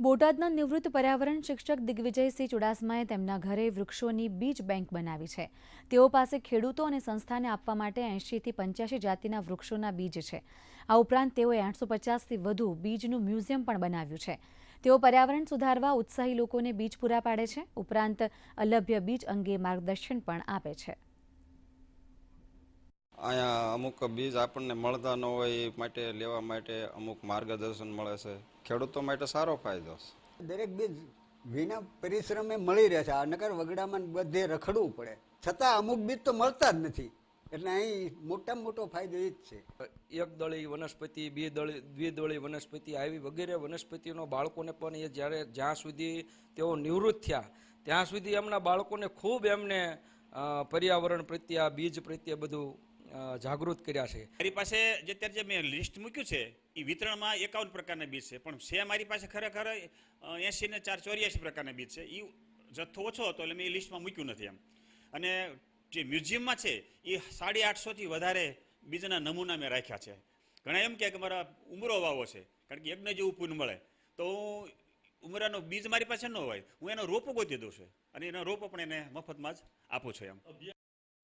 બોટાદના નિવૃત્ત પર્યાવરણ શિક્ષક દિગ્વિજયસિંહ ચુડાસમાએ તેમના ઘરે વૃક્ષોની બીજ બેંક બનાવી છે. તેઓ પાસે ખેડૂતો અને સંસ્થાને આપવા માટે એંશીથી પંચ્યાસી જાતિના વૃક્ષોના બીજ છે. આ ઉપરાંત તેઓએ આઠસો પચાસથી વધુ બીજનું મ્યુઝિયમ પણ બનાવ્યું છે. તેઓ પર્યાવરણ સુધારવા ઉત્સાહી લોકોને બીજ પૂરા પાડે છે. ઉપરાંત અલભ્ય બીજ અંગે માર્ગદર્શન પણ આપે છે. અહીંયા અમુક બીજ આપણને મળતા ન હોય એ માટે લેવા માટે અમુક માર્ગદર્શન મળે છે. ખેડૂતો માટે સારો ફાયદો છે. દરેક બીજ વિના પરિશ્રમે મળી રહે છે. આ નગર વગડામાં બધે રખડવું પડે. છતાં અમુક બીજ તો મળતા જ નથી. એટલે અહીં મોટામાં મોટો ફાયદો એ જ છે. એક દળી વનસ્પતિ બે દળી દ્વિદળી વનસ્પતિ આવી વગેરે વનસ્પતિનો બાળકોને પણ એ જ્યારે જ્યાં સુધી તેઓ નિવૃત્ત થયા ત્યાં સુધી એમના બાળકોને ખૂબ એમને પર્યાવરણ પ્રત્યે આ બીજ પ્રત્યે બધું જાગૃત કર્યા છે. મારી પાસે જે અત્યારે જે મેં લિસ્ટ મૂક્યું છે એ વિતરણમાં એકાવન પ્રકારના બીજ છે. પણ છે મારી પાસે ખરેખર એંસી ને ચાર ચોર્યાસી પ્રકારના બીજ છે. એ જથ્થો ઓછો હતો એટલે મેં એ લિસ્ટમાં મૂક્યું નથી એમ. અને જે મ્યુઝિયમમાં છે એ સાડી આઠસોથી વધારે બીજના નમૂના મેં રાખ્યા છે. ઘણા એમ કે મારા ઉમરો વાવો છે, કારણ કે યજ્ઞ જેવું પૂન મળે. તો હું ઉમરાનો બીજ મારી પાસે ન હોય, હું એનો રોપો ગોતી દઉં છું. અને એનો રોપો પણ એને મફતમાં જ આપું છું એમ.